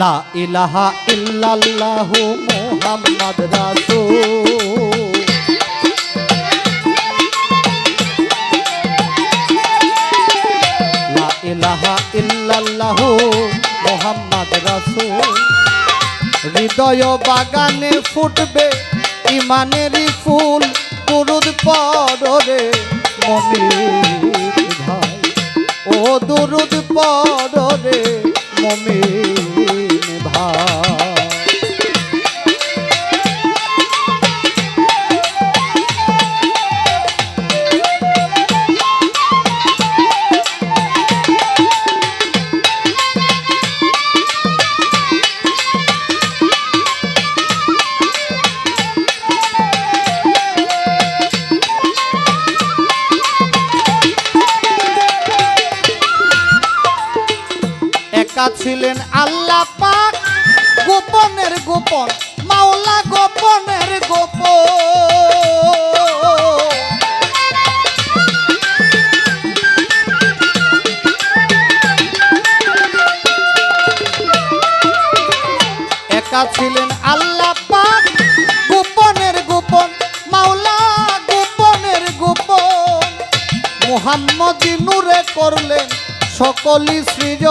লা ইলাহা ইল্লাল্লাহু মুহাম্মাদ রাসূল। লা ইলাহা ইল্লাল্লাহু মুহাম্মাদ রাসূল। হৃদয় বাগানে ফুটবে ইমানেরই ফুল দুরুদ পড়রে মমিন ভাই। ও দুরুদ ভাই একা ছিলেন গোপনের গোপন, মাওলা গোপনের গোপন। একা ছিলেন আল্লাহ পাক, গোপনের গোপন, মাওলা গোপনের গোপন। মোহাম্মদী নূরে করলেন সকলই সৃজ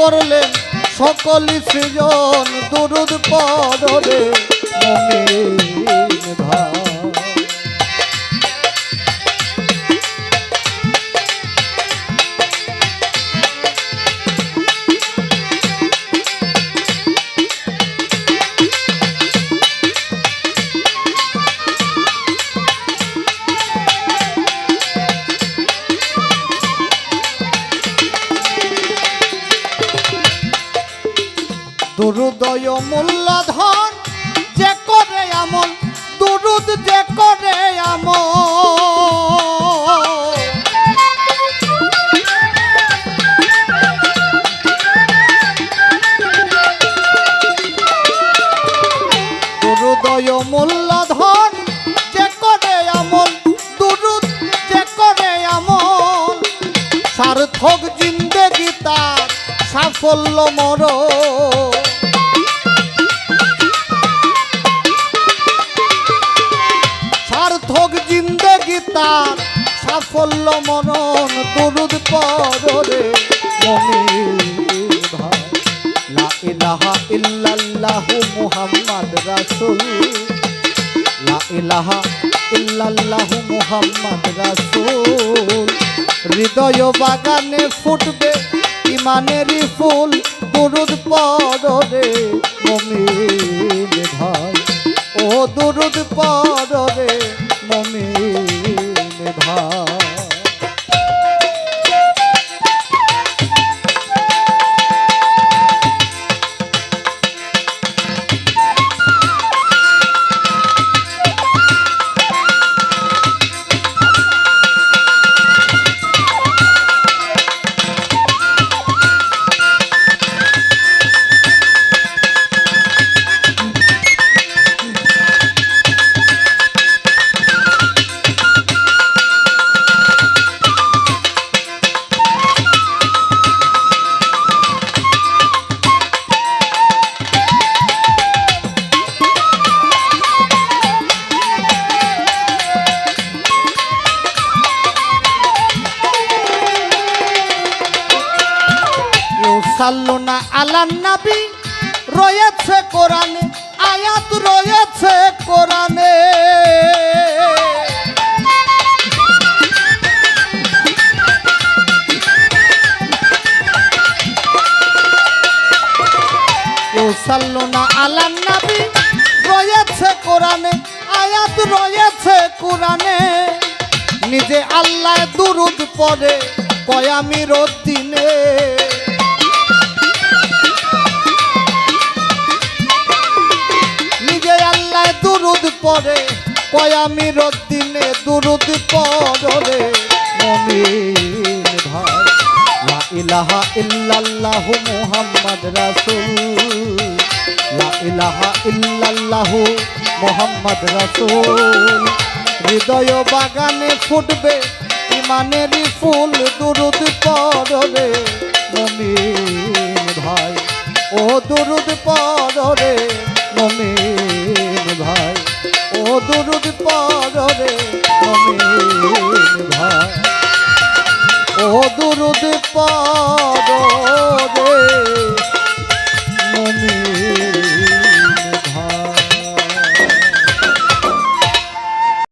করলেন সকল সৃজন দুরুদ পদরে মমিন দুরুদয় মূল্যধন যে করে আমল, দুরুদ যে করে আমল। দুরুদয় মূল্যধন যে করে আমল, দুরুদ যে করে আমল। সার্থক সাফল্য মর তার সাফল্য মনন দুরুদ পরে হৃদয় বাগানে ফুটবে ইমানেরই ফুল, দুরুদ পরে ভাই। ও দুরুদ পরে মমিন সাল্লুনা আলান নবী। রয়েছে কোরআনে, আয়াত রয়েছে কোরআনে। সাল্লুনা আলান নবী। রয়েছে কোরআনে, আয়াত রয়েছে কোরআনে। নিজে আল্লাহ দুরুদ পড়ে, কয়ামির দিনে দুরুদ পড়ে কয়ামির দিনে দুরুদ পড়ে মমিন ভাই। লা ইলাহা ইল্লাল্লাহু মুহাম্মদ রাসূল। লা ইলাহা ইল্লাল্লাহু রাসূল। হৃদয় বাগানে ফুটবে, ইমানেরই ফুল দুরুদ পরে মমিন ভাই। ও দুরুদ পরে রোদ পা